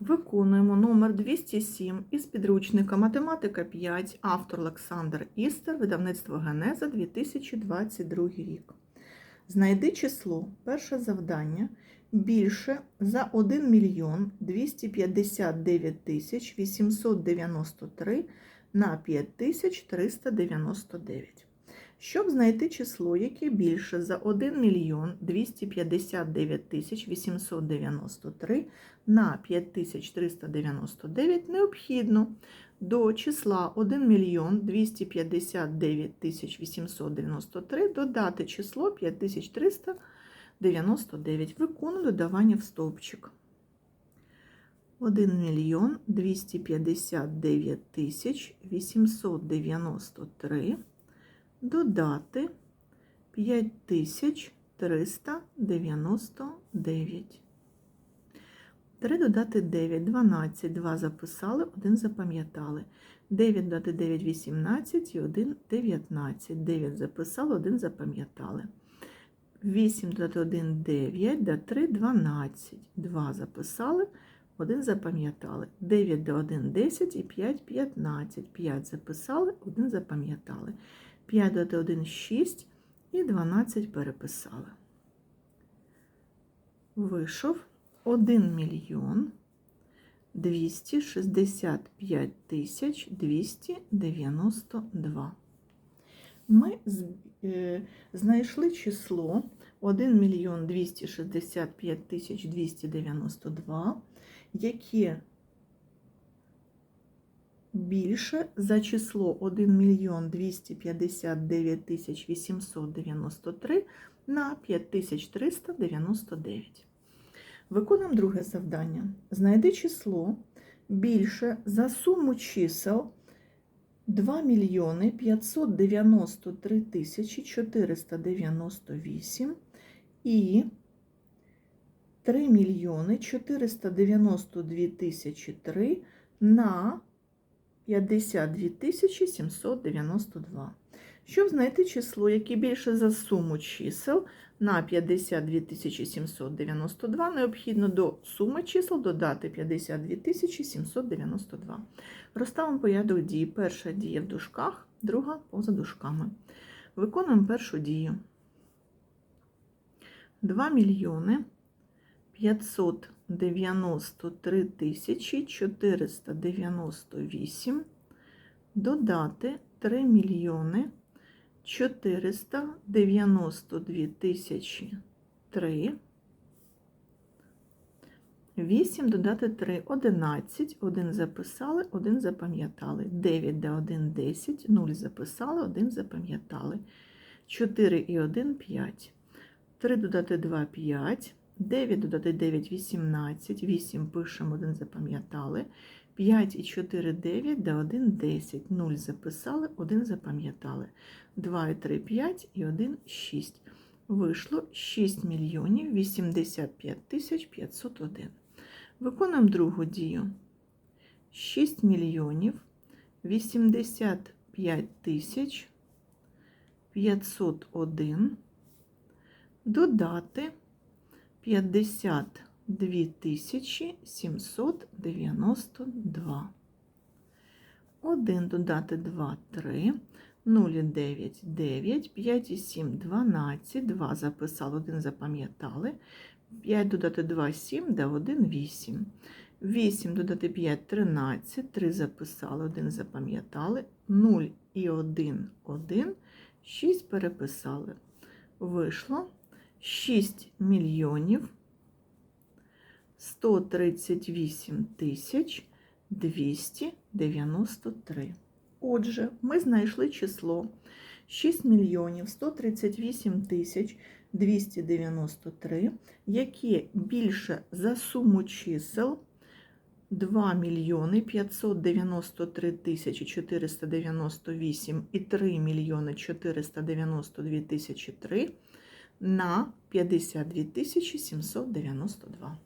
Виконуємо номер 207 із підручника Математика 5, автор Олександр Істер, видавництво Генеза 2022 рік. Знайди число, перше завдання, більше за 1 мільйон 259 тисяч 893 на 5399. Щоб знайти число, яке більше за 1 мільйон 259 тисяч 893 на 5399, необхідно до числа 1 мільйон 259 тисяч 893 додати число 5399. Виконую додавання в стовпчик. 1 мільйон 259 тисяч 893 додати 5399. 3 додати 9, 12, 2 записали, 1 запам'ятали. 9 додати 9, 18 і 1 19. 9 записали, 1 запам'ятали. 8 додати 1 9, до 3 12. 2 записали, 1 запам'ятали. 9 до 1 10 і 5 15. 5 записали, 1 запам'ятали. 5 додати 1 6 і 12 переписали. Вийшов 1 мільйон 265 тисяч 292. Ми е, знайшли число 1 мільйон 265 тисяч 292, яке більше за число 1 мільйон 259 тисяч 893 на 5399. Виконуємо друге завдання. Знайди число більше за суму чисел 2 мільйони 593 тисячі 498 і 3 мільйони 492 тисячі 3 на 52 тисячі 792. Щоб знайти число, яке більше за суму чисел на 52 тисячі 792, необхідно до суми чисел додати 52 тисячі 792. Розставимо порядок дій. Перша дія в дужках, друга поза дужками. Виконуємо першу дію. 2 мільйони 593 тисячі 498 додати 3 мільйони 492 тисячі 3. 8 додати 3 11, 1 записали, 1 запам'ятали. 9 до 1 10, 0 записали, 1 запам'ятали. 4 і 1 5. 3 додати 2 5. 9 додати 9 18, 8 пишемо, 1 запам'ятали. 5 і 4 9 до 1 10, 0 записали, 1 запам'ятали. 2 і 3 5 і 1 6. Вийшло 6 мільйонів 85 тисяч 501. Виконуємо другу дію. 6 мільйонів 85 тисяч 501 додати 52 тисячі 792. 1 додати 2 3, 0 і 9 9, 5 і 7 12, 2 записали, 1 запам'ятали. 5 додати 2 7, да 1 8. 8 додати 5 13, 3 записали, 1 запам'ятали. 0 і 1 1, 6 переписали. Вийшло 6 мільйонів 138 тисяч 293. Отже, ми знайшли число 6 мільйонів 138 тисяч 293, яке більше за суму чисел 2 мільйони 593 тисячі 498 і 3 мільйони 492 тисячі 3 на 52 тисячі 792.